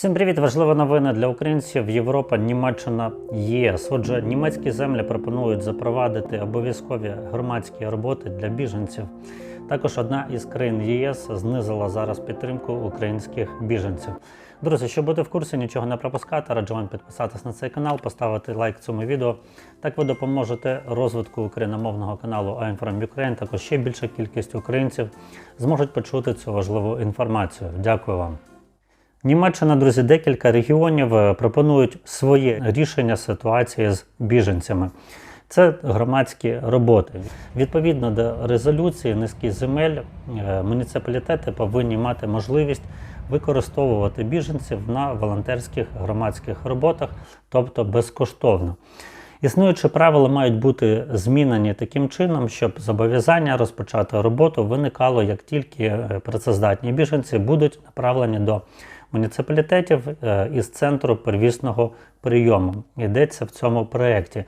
Всім привіт! Важлива новина для українців. Європа, Німеччина, ЄС. Отже, німецькі землі пропонують запровадити обов'язкові громадські роботи для біженців. Також одна із країн ЄС знизила зараз підтримку українських біженців. Друзі, щоб бути в курсі, нічого не пропускати, раджу вам підписатись на цей канал, поставити лайк цьому відео. Так ви допоможете розвитку україномовного каналу from Ukraine. Також ще більша кількість українців зможуть почути цю важливу інформацію. Дякую вам. Німеччина, друзі, декілька регіонів е, пропонують своє рішення ситуації з біженцями. Це громадські роботи. Відповідно до резолюції низки земель, е, муніципалітети повинні мати можливість використовувати біженців на волонтерських громадських роботах, тобто безкоштовно. Існуючі правила мають бути змінені таким чином, щоб зобов'язання розпочати роботу виникало як тільки е, працездатні біженці будуть направлені до муніципалітетів е, із центру первісного прийому. Йдеться в цьому проєкті.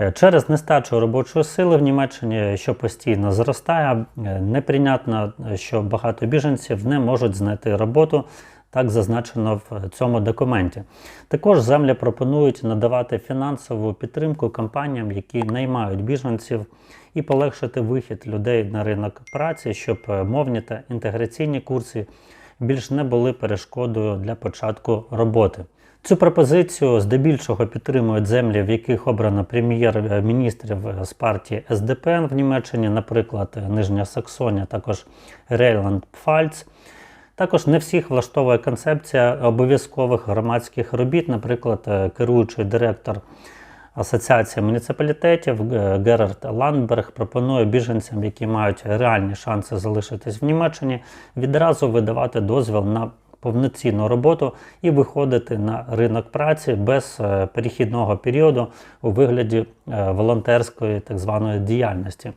Е, Через нестачу робочої сили в Німеччині, що постійно зростає, е, неприйнятно, що багато біженців не можуть знайти роботу. Так зазначено в цьому документі. Також землі пропонують надавати фінансову підтримку компаніям, які наймають біженців, і полегшити вихід людей на ринок праці, щоб мовні та інтеграційні курси більш не були перешкодою для початку роботи. Цю пропозицію здебільшого підтримують землі, в яких обрано прем'єр-міністрів з партії СДПН в Німеччині, наприклад, Нижня Саксонія, також Рейнланд Пфальц. Також не всіх влаштовує концепція обов'язкових громадських робіт, наприклад, керуючий директор Асоціації муніципалітетів Герард Ландберг пропонує біженцям, які мають реальні шанси залишитись в Німеччині, відразу видавати дозвіл на повноцінну роботу і виходити на ринок праці без е, перехідного періоду у вигляді е, волонтерської так званої діяльності.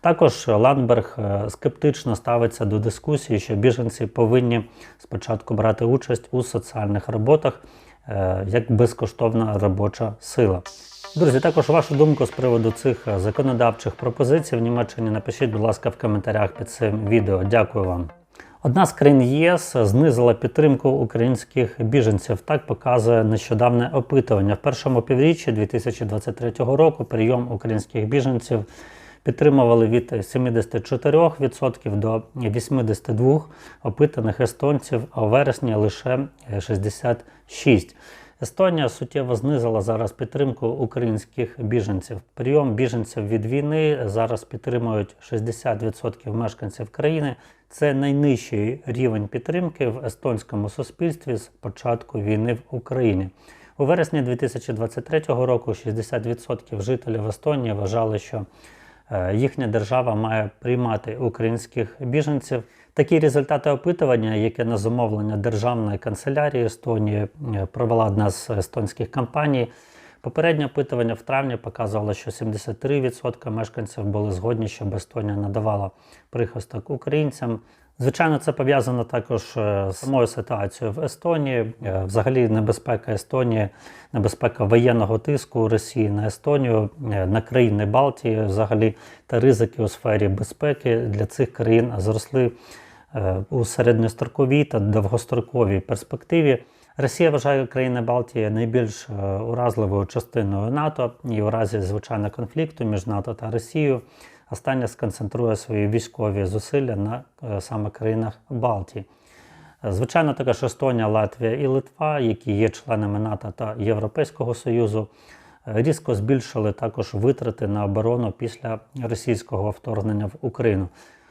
Також Ландберг е, скептично ставиться до дискусії, що біженці повинні спочатку брати участь у соціальних роботах як безкоштовна робоча сила. Друзі, також вашу думку з приводу цих е, законодавчих пропозицій в Німеччині напишіть, будь ласка, в коментарях під цим відео. Дякую вам. Одна з країн ЄС знизила підтримку українських біженців. Так показує нещодавне опитування. В першому півріччі 2023 року прийом українських біженців підтримували від 74% до 82% опитаних естонців, а у вересні лише 66%. Естонія суттєво знизила зараз підтримку українських біженців. Прийом біженців від війни зараз підтримують 60% мешканців країни. Це найнижчий рівень підтримки в естонському суспільстві з початку війни в Україні. У вересні 2023 року 60% жителів Естонії вважали, що їхня держава має приймати українських біженців. Такі результати опитування, яке на замовлення Державної канцелярії Естонії е, провела одна з естонських компаній. Попереднє опитування в травні показувало, що 73% мешканців були згодні, щоб Естонія надавала прихисток українцям. Звичайно, це пов'язано також е, з самою ситуацією в Естонії. Е, Взагалі, небезпека Естонії, небезпека воєнного тиску Росії на Естонію, е, на країни Балтії, взагалі, та ризики у сфері безпеки для цих країн зросли у середньостроковій та довгостроковій перспективі. Росія вважає країни Балтії найбільш уразливою частиною НАТО і у разі звичайного конфлікту між НАТО та Росією остання сконцентрує свої військові зусилля на е, саме країнах Балтії. Звичайно, також Естонія, Латвія і Литва, які є членами НАТО та Європейського Союзу, е, різко збільшили також витрати на оборону після російського вторгнення в Україну.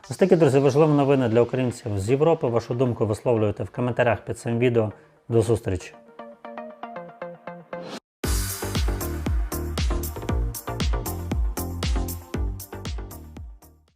Ось такі, друзі, важливі новини для українців з Європи. Вашу думку висловлюйте в коментарях під цим відео. До зустрічі!